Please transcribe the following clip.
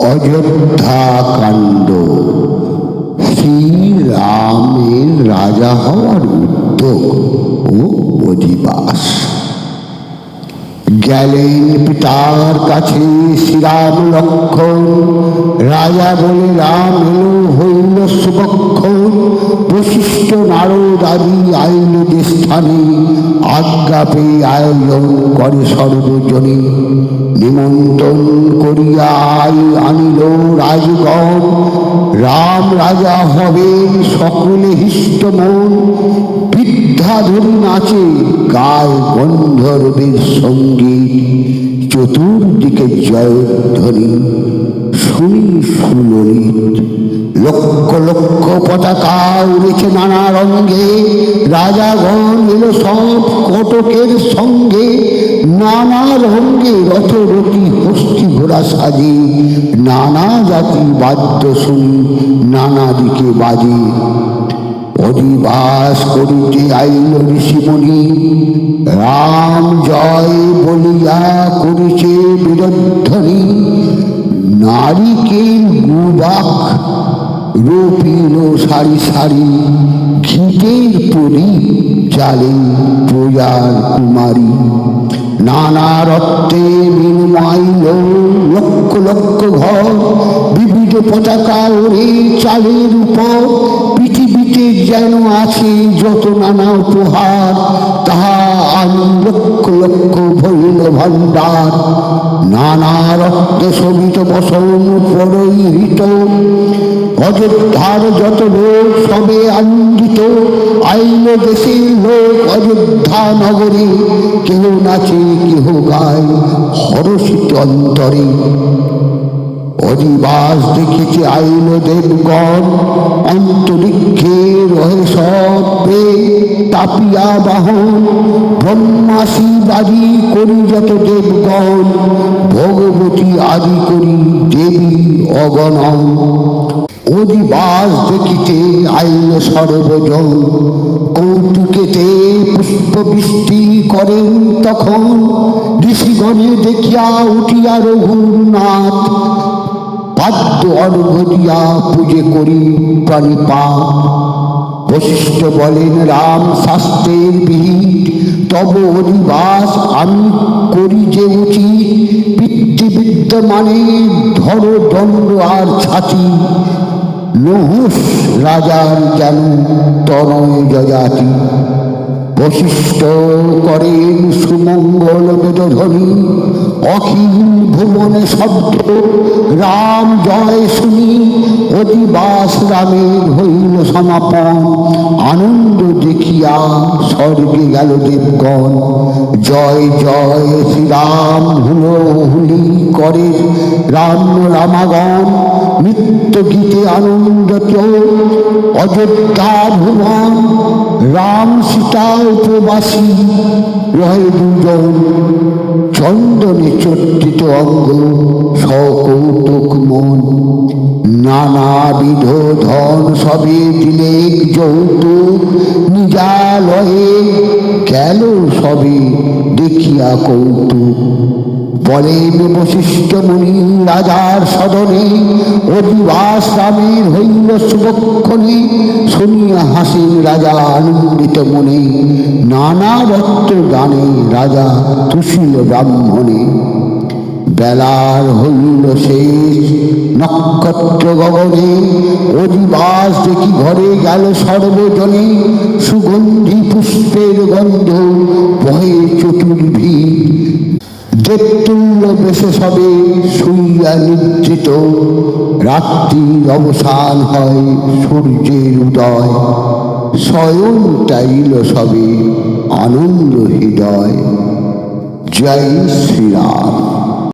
অযোধ্যা কাণ্ড শ্রীরামের রাজা হওয়ার উদ্যোগ ও অধিবাস। গেলেন পিতার কাছে শ্রীরাম লক্ষণ। রাজা বলে, রাম এলো, হইল সুবক্ষণ। বশিষ্ঠ নারদ আদি আইল যে স্থানে। আজ্ঞা পেয়ে আয়োজন করে সর্বজনে। নিমন্ত্রণ করিয়া আই আনিল রাজগণ। রাম রাজা হবেন সকলে হিষ্ট মন। বিদ্যাধরী নাচে গায় গন্ধর্বের সংগীত চতুর্দিকে জয়ধ্বনি শুনি সুললিত লক্ষ লক্ষ পতাকা উড়েছে নানা রঙ্গে রাজাগণ এলো সব কটকের সঙ্গে। নানা রঙ্গে রথরথি হস্তি ঘোড়া সাজে। নানা জাতি বাদ্য শুনি নানা দিকে বাজে। অধিবাস করিতে আইল ঋষিমণি রাম জয় বলিয়া করিছে বিরধ্বনি। নারিকেল গুবাক রোপিল সারি সারি ঘিতের পরি চালে প্রজার কুমারী। নানা রক্তে বিনিমাইল লক্ষ লক্ষ ঘর, বিবিধ পতাকা ওরে চালের উপর পৃথিবীতে যেন আছে যত নানা উপহার, তাহা আনি লক্ষ লক্ষ ভৈল ভাণ্ডার। নানা রক্ত শোভিত বসন হৃত অযোধ্যার যত লোক সবে আনন্দিত আইল দেশের লোক অযোধ্যা নগরে, কেহ নাচে, কেহ গায়, হরষিত অন্তরে। অধিবাস দেখিতে আইল দেবগণ অন্তরিক্ষে রহে সবে তাপিয়া বাহন ব্রহ্মাসী বাজি করি যত দেবগণ, ভগবতী আদি করি দেবী অগণন। অধিবাস দেখিতে আইল সর্বজন, কৌতুকেতে পুষ্প বৃষ্টি করেন তখন, ঋষিগণে দেখিয়া উঠিয়া রঘুনাথ বাদ্য অর্ঘ দিয়া পুজো করি প্রাণীপাত। বশিষ্ঠ বলেন, রাম শাস্ত্রের বিহিত, তব অধিবাস আমি করি যে উচিত। পিতৃবিদ্যমানে ধর দণ্ড আর ছাতি। নহস রাজার যেন তনয় যজাতি। বশিষ্ঠ করেন সুমঙ্গল বেদধ্বনি অখিল ভুবনে শব্দ, রাম জয় শুনি, অধিবাস রামের হইল সমাপন। আনন্দ দেখিয়া স্বর্গে গেল দেবগণ। জয় জয় শ্রীরাম, হুলো হুলি করে রাম রামাগণ। নিত্য গীতে আনন্দ অযোধ্যা ভুবন রাম সীতা উপবাসী রহে দুজন, চন্দনে চর্চিত অঙ্গ সকৌতুক মন। নানাবিধ ধন সবে দিলে যৌতুক, নিজালয়ে গেল সবে দেখিয়া কৌতুক। বলেন বশিষ্ঠ মুনি রাজার সদনে, অধিবাস রামের হইল শুভক্ষণে। শুনিয়া হাসেন রাজা আনন্দিত মনে। নানা রত্ন গানে রাজা তুষিল ব্রাহ্মণে। বেলার হইল শেষ, নক্ষত্র গগনে। অধিবাস দেখি ঘরে গেল সর্বজনে। সুগন্ধি পুষ্পের গন্ধ, বহে চতুর্ভী দেবতুল্য বেশে সবে শুইয়া নিদ্রিত। রাত্রির অবসান হয় সূর্যের উদয়। স্বয়ং টাইল সবে আনন্দ হৃদয়। জয় শ্রীরাম।